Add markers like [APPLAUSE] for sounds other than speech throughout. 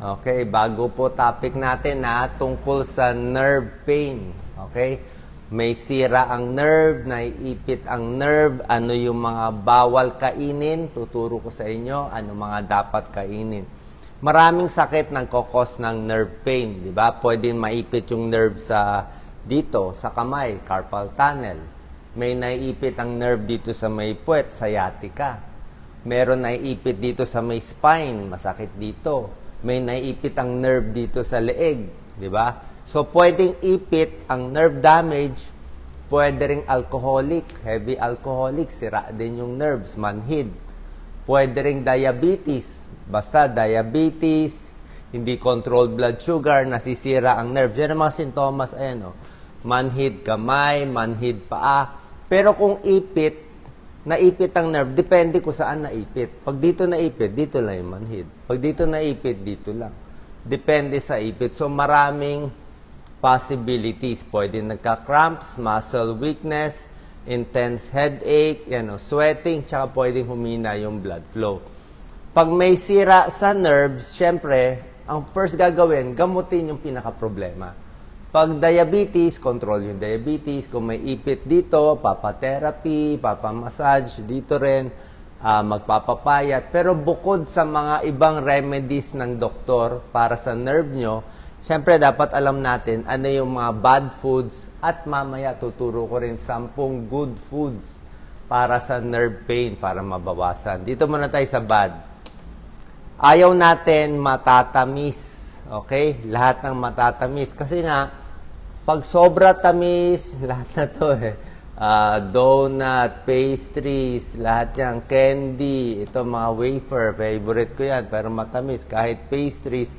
Okay, bago po topic natin na tungkol sa nerve pain. Okay? May sira ang nerve, naiipit ang nerve, ano yung mga bawal kainin, tuturo ko sa inyo, ano mga dapat kainin. Maraming sakit ng kokos ng nerve pain, di ba? Pwede maipit yung nerve sa dito, sa kamay, carpal tunnel. May naiipit ang nerve dito sa may puwet, sciatica. Meron naiipit dito sa may spine, masakit dito. May naiipit ang nerve dito sa leeg, di ba? So, pwedeng ipit ang nerve damage, pwede ring alcoholic, heavy alcoholic, sira din yung nerves, manhid. Pwede ring diabetes, basta diabetes, hindi controlled blood sugar, nasisira ang nerves. Yan ang mga sintomas, ayan o. Manhid kamay, manhid paa. Pero kung ipit, naipit ang nerve, depende kung saan naipit. Pag dito naipit, dito lang yung manhid. Pag dito naipit, dito lang. Depende sa ipit. So maraming possibilities. Pwede nagka-cramps, muscle weakness, intense headache, yan o, sweating, tsaka pwedeng humina yung blood flow. Pag may sira sa nerves, syempre, ang first gagawin, gamutin yung pinaka-problema. Pag diabetes, control yung diabetes. Kung may ipit dito, papatherapy, papamassage, dito rin, ah, magpapapayat. Pero bukod sa mga ibang remedies ng doktor para sa nerve nyo, syempre dapat alam natin ano yung mga bad foods at mamaya tuturo ko rin 10 good foods para sa nerve pain para mabawasan. Dito muna tayo sa bad. Ayaw natin matatamis. Okay? Lahat ng matatamis. Kasi nga, pag sobra tamis, [LAUGHS] lahat na to eh. Ah, donut, pastries, lahat yan, candy, ito mga wafer, favorite ko yan, pero matamis, kahit pastries.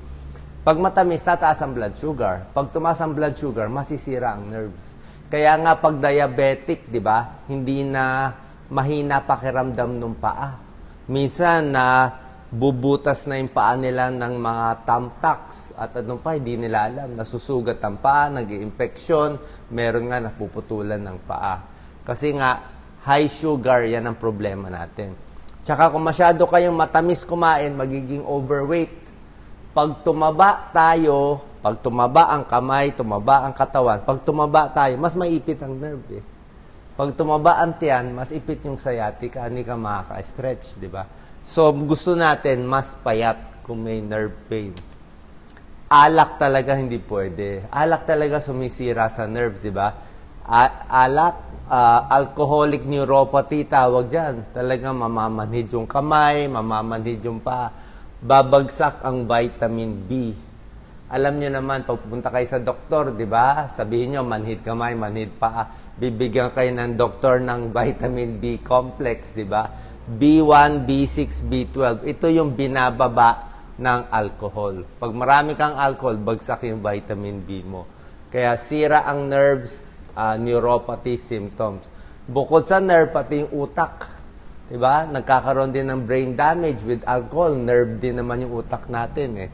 Pag matamis, tataas ang blood sugar. Pag tumaas ang blood sugar, masisira ang nerves. Kaya nga pag diabetic, di ba, hindi na mahina pakiramdam ng paa. Minsan na bubutas na yung paa nila ng mga thumbtacks at ano pa, hindi nila alam. Nasusugat ang paa, nag infection meron nga napuputulan ng paa. Kasi nga, high sugar, yan ang problema natin. Tsaka kung masyado kayong matamis kumain, magiging overweight. Pag tumaba tayo, pag tumaba ang kamay, tumaba ang katawan, pag tumaba tayo, mas maipit ang nerve eh. Pag tumaba ang tiyan, mas ipit yung sciatica, hindi ka makaka-stretch, di ba? So, gusto natin mas payat kung may nerve pain. Alak talaga hindi pwede. Alak talaga sumisira sa nerves, di ba? Alak, ah, alcoholic neuropathy tawag dyan. Talaga mamamanhid yung kamay, mamamanhid yung pa. Babagsak ang vitamin B. Alam niyo naman, pag pupunta kayo sa doktor, di ba? Sabihin niyo, manhid kamay, manhid paa. Bibigyan kayo ng doktor ng vitamin B complex, di ba? B1, B6, B12. Ito yung binababa ng alcohol. Pag marami kang alcohol, bagsak yung vitamin B mo. Kaya sira ang nerves, ah, neuropathy symptoms. Bukod sa nerve, pati yung utak. Diba? Nagkakaroon din ng brain damage with alcohol. Nerve din naman yung utak natin eh.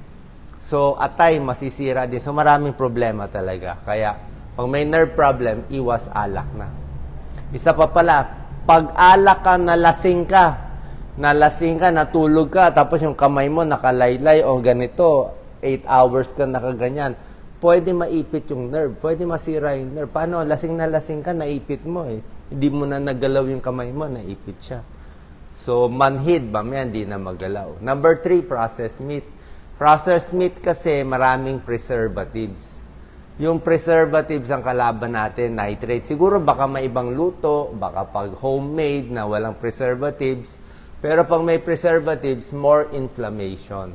So, atay, masisira din. So, maraming problema talaga. Kaya, pag may nerve problem, iwas alak na. Isa pa pala, pag alak ka, nalasing ka, nalasing ka, natulog ka, tapos yung kamay mo nakalaylay o ganito, 8 hours ka nakaganyan, pwede maipit yung nerve, pwede masira yung nerve. Paano? Lasing na lasing ka, naipit mo eh. Hindi mo na nagalaw yung kamay mo, naipit siya. So, manhid, mamaya hindi na magalaw. Number three, processed meat. Processed meat kasi maraming preservatives. Yung preservatives ang kalaban natin, nitrate. Siguro baka may ibang luto, baka pag homemade na walang preservatives. Pero pag may preservatives, more inflammation.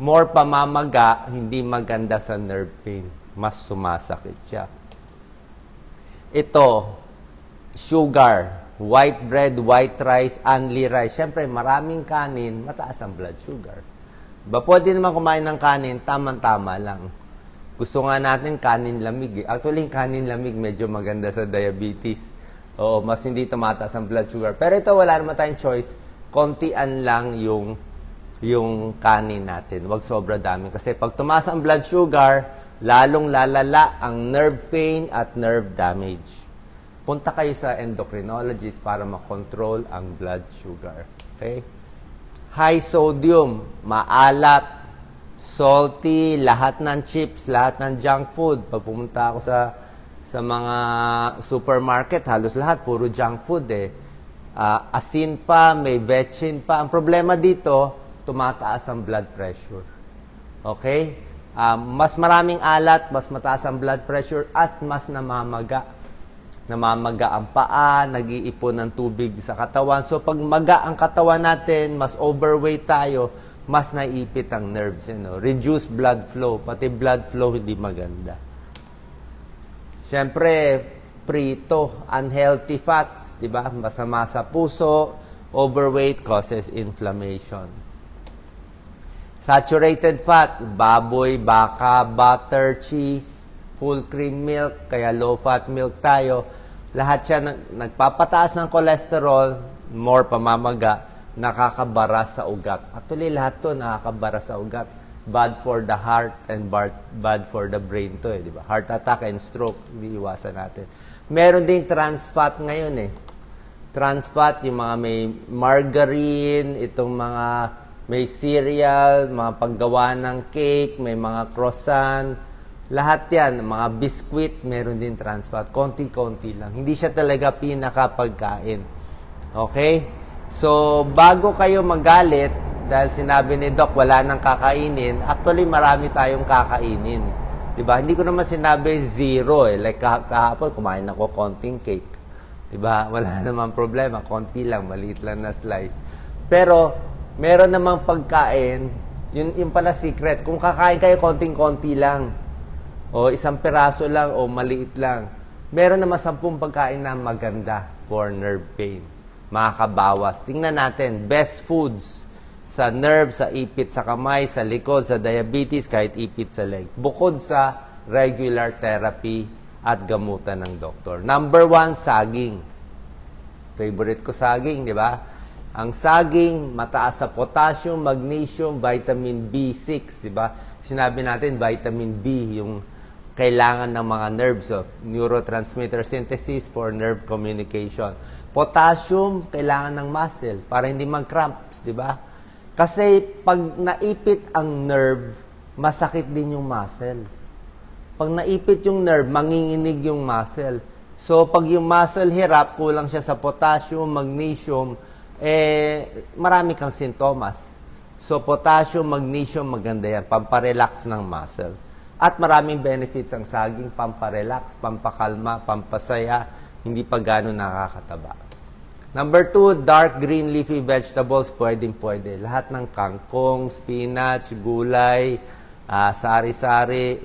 More pamamaga, hindi maganda sa nerve pain. Mas sumasakit siya. Ito, sugar, white bread, white rice, unli rice. Siyempre, maraming kanin, mataas ang blood sugar. Ba, pwede naman kumain ng kanin, tamang-tama lang. Gusto nga natin kanin lamig. Eh. Actually, kanin lamig medyo maganda sa diabetes. Oo, mas hindi tumataas ang blood sugar. Pero ito, wala naman tayong choice. Kontian lang yung yung kanin natin. Huwag sobra dami. Kasi pag tumaas ang blood sugar, lalong lalala ang nerve pain at nerve damage. Punta kayo sa endocrinologist para makontrol ang blood sugar. Okay? High sodium, maalat, salty, lahat ng chips, lahat ng junk food. Pag pumunta ako sa sa mga supermarket, halos lahat puro junk food eh. Ah, asin pa, may betchin pa. Ang problema dito, tumataas ang blood pressure. Okay? Ah, mas maraming alat, mas mataas ang blood pressure at mas namamaga. Namamaga ang paa, nag-iipon ng tubig sa katawan. So pag maga ang katawan natin, mas overweight tayo, mas naipit ang nerves. You know? Reduce blood flow. Pati blood flow hindi maganda. Siyempre, prito, unhealthy fats, di ba? Masama sa puso, overweight causes inflammation. Saturated fat, baboy, baka, butter, cheese, full cream milk, kaya low fat milk tayo. Lahat siya nag- nagpapataas ng cholesterol, more pamamaga, nakakabara sa ugat. Actually, lahat to nakakabara sa ugat. Bad for the heart and bad, bad for the brain to eh, di ba? Heart attack and stroke, hindi iwasan natin. Meron ding trans fat ngayon eh trans fat, yung mga may margarine, itong mga may cereal, mga paggawa ng cake, may mga croissant, lahat yan, mga biscuit, meron din trans fat. Konti-konti lang. Hindi siya talaga pinakapagkain. Okay? So, bago kayo magalit, dahil sinabi ni Doc, wala nang kakainin, actually, marami tayong kakainin. Diba? Hindi ko naman sinabi zero eh. Like kah- kahapon, kumain ako konting cake. Diba? [LAUGHS] Wala namang problema. Konti lang, maliit lang na slice. Pero, meron namang pagkain, yun, yun pala secret. Kung kakain kayo konting-konti lang, o isang peraso lang, o maliit lang, meron naman sampung pagkain na maganda for nerve pain. Makakabawas. Tingnan natin, best foods sa nerve, sa ipit sa kamay, sa likod, sa diabetes, kahit ipit sa leg. Bukod sa regular therapy at gamutan ng doktor. Number one, saging. Favorite ko saging, di ba? Ang saging, mataas sa potassium, magnesium, vitamin B6, di ba? Sinabi natin, vitamin B, yung kailangan ng mga nerves of neurotransmitter synthesis for nerve communication. Potassium, kailangan ng muscle para hindi mag-cramps, di ba? Kasi pag naipit ang nerve, masakit din yung muscle. Pag naipit yung nerve, manginginig yung muscle. So, pag yung muscle hirap, kulang siya sa potassium, magnesium, eh, marami kang sintomas. So, potassium, magnesium, maganda yan. Pamparelax ng muscle. At maraming benefits ang saging, pamparelax, pampakalma, pampasaya, hindi pa gano'n nakakataba. Number two, dark green leafy vegetables, pwedeng pwede. Lahat ng kangkong, spinach, gulay, ah, sari-sari,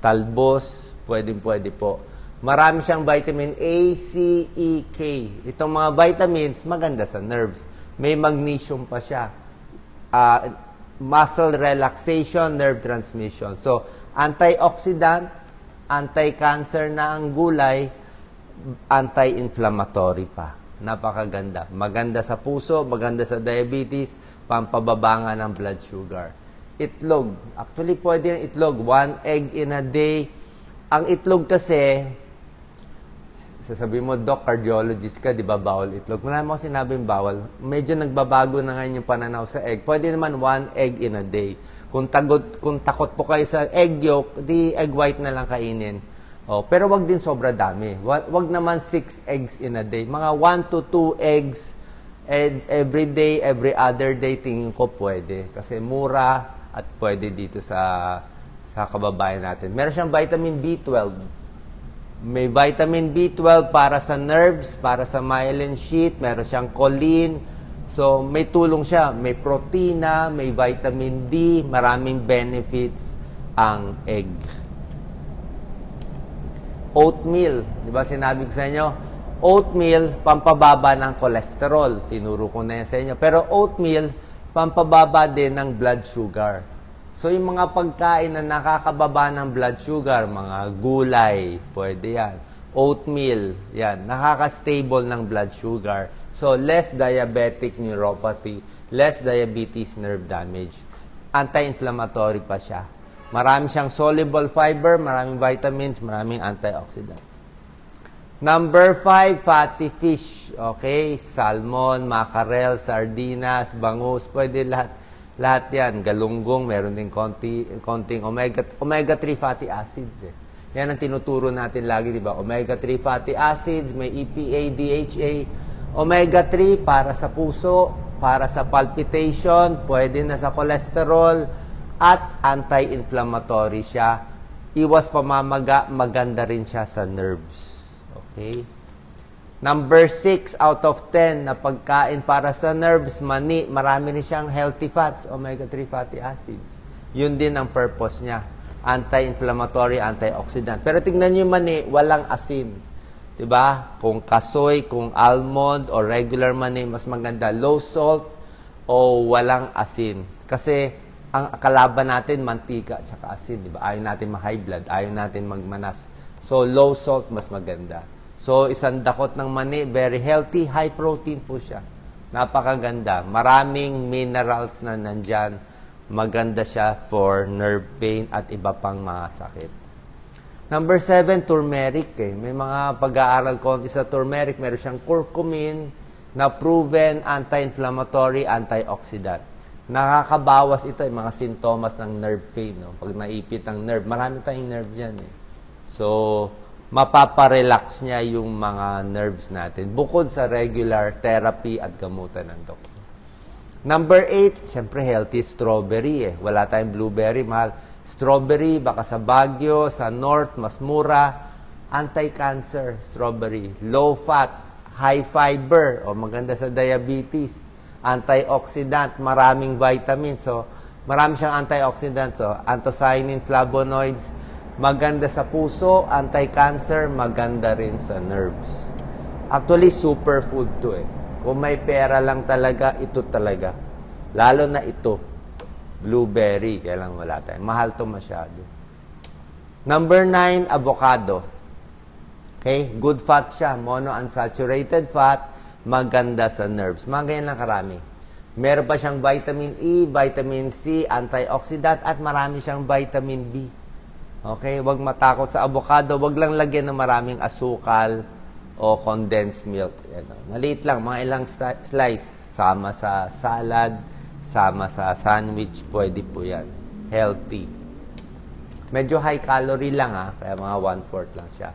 talbos, pwedeng pwede po. Marami siyang vitamin A, C, E, K. Itong mga vitamins, maganda sa nerves. May magnesium pa siya. Ah, muscle relaxation, nerve transmission. So, antioxidant, anti-cancer na ang gulay, anti-inflammatory pa. Napakaganda. Maganda sa puso, maganda sa diabetes, pampababa nga ng blood sugar. Itlog. Actually, pwede yung itlog. One egg in a day. Ang itlog kasi, sasabihin mo, Doc, cardiologist ka, di ba bawal itlog? Wala mo sinabing bawal. Medyo nagbabago na ngayon yung pananaw sa egg. Pwede naman one egg in a day. Kung, tagot, kung takot po kayo sa egg yolk, di egg white na lang kainin. Oh, pero wag din sobra dami. Wag, naman six eggs in a day. Mga one to two eggs ed- every day, every other day, tingin ko pwede. Kasi mura at pwede dito sa sa kababayan natin. Meron siyang vitamin B12. May vitamin B12 para sa nerves, para sa myelin sheath, meron siyang choline. So, may tulong siya. May protina, may vitamin D, maraming benefits ang egg. Oatmeal, di ba sinabi ko sa inyo? Oatmeal, pampababa ng cholesterol. Tinuro ko na yan sa inyo. Pero oatmeal, pampababa din ng blood sugar. So, yung mga pagkain na nakakababa ng blood sugar, mga gulay, pwede yan. Oatmeal, yan. Nakaka-stable ng blood sugar. So, less diabetic neuropathy, less diabetes nerve damage. Anti-inflammatory pa siya. Marami siyang soluble fiber, maraming vitamins, maraming antioxidant. Number five, fatty fish. Okay? Salmon, mackerel, sardinas, bangus, pwede lahat. Lahat yan, galunggong, meron din konti, konting omega, omega-3 fatty acids eh. Yan ang tinuturo natin lagi, di ba? Omega-3 fatty acids, may EPA, DHA, omega-3 para sa puso, para sa palpitation, pwede na sa cholesterol, at anti-inflammatory siya. Iwas pamamaga, maganda rin siya sa nerves. Okay? Number 6 out of 10 na pagkain para sa nerves, mani, marami rin siyang healthy fats, omega-3 fatty acids. Yun din ang purpose niya. Anti-inflammatory, antioxidant. Pero tingnan niyo mani, walang asin. 'Di ba? Kung kasoy, kung almond o regular mani, mas maganda low salt o walang asin. Kasi ang kalaban natin mantika at asin, 'di ba? Ayaw natin ma-high blood, ayaw natin magmanas. So low salt mas maganda. So isang dakot ng mani, very healthy, high protein po siya. Napakaganda. Maraming minerals na nandyan. Maganda siya for nerve pain at iba pang mga sakit. Number seven, turmeric. Eh. May mga pag-aaral konti sa turmeric. Meron siyang curcumin na proven anti-inflammatory, antioxidant. Nakakabawas ito yung mga sintomas ng nerve pain. No? Pag naipit ang nerve, marami tayong nerve dyan. Eh. So, mapaparelax niya yung mga nerves natin. Bukod sa regular therapy at gamutan ng doktor. Number eight, syempre healthy strawberry eh. Wala tayong blueberry, mahal. Strawberry, baka sa Baguio, sa North, mas mura. Anti-cancer, strawberry. Low fat, high fiber, o maganda sa diabetes. Antioxidant, maraming vitamins. So, marami siyang antioxidant. So, anthocyanin, flavonoids, maganda sa puso, anti-cancer, maganda rin sa nerves. Actually, superfood to eh. Kung may pera lang talaga, ito talaga. Lalo na ito. Blueberry, kailang wala tayo. Mahal to masyado. Number nine, avocado. Okay? Good fat siya. Monounsaturated fat. Maganda sa nerves. Mga ganyan lang karami. Meron pa siyang vitamin E, vitamin C, antioxidant, at marami siyang vitamin B. Okay? Huwag matakot sa avocado. Huwag lang lagyan ng maraming asukal o condensed milk. Yan, oh. Maliit lang, mga ilang slice. Sama sa salad, sama sa sandwich, pwede po yan. Healthy. Medyo high calorie lang ha, kaya mga one-fourth lang siya.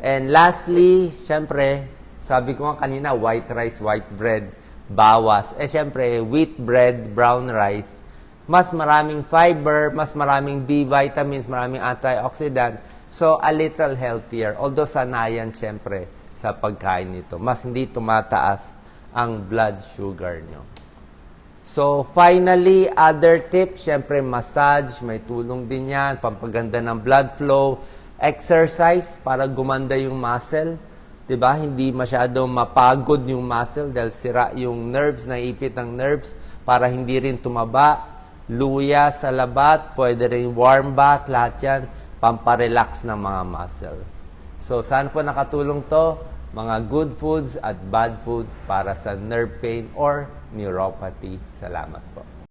And lastly, syempre, sabi ko nga kanina, white rice, white bread, bawas. Eh syempre, wheat bread, brown rice, mas maraming fiber, mas maraming B vitamins, maraming antioxidant. So, a little healthier. Although sanayan, syempre, sa pagkain nito. Mas hindi tumataas ang blood sugar nyo. So, finally, other tips, syempre massage, may tulong din yan, pampaganda ng blood flow, exercise para gumanda yung muscle, 'di ba? Hindi masyado mapagod yung muscle dahil sira yung nerves, naipit ang nerves para hindi rin tumaba. Luya sa labat, pwede rin warm bath, lahat yan, pamparelax ng mga muscle. So, saan po nakatulong to? Mga good foods at bad foods para sa nerve pain or neuropathy. Salamat po.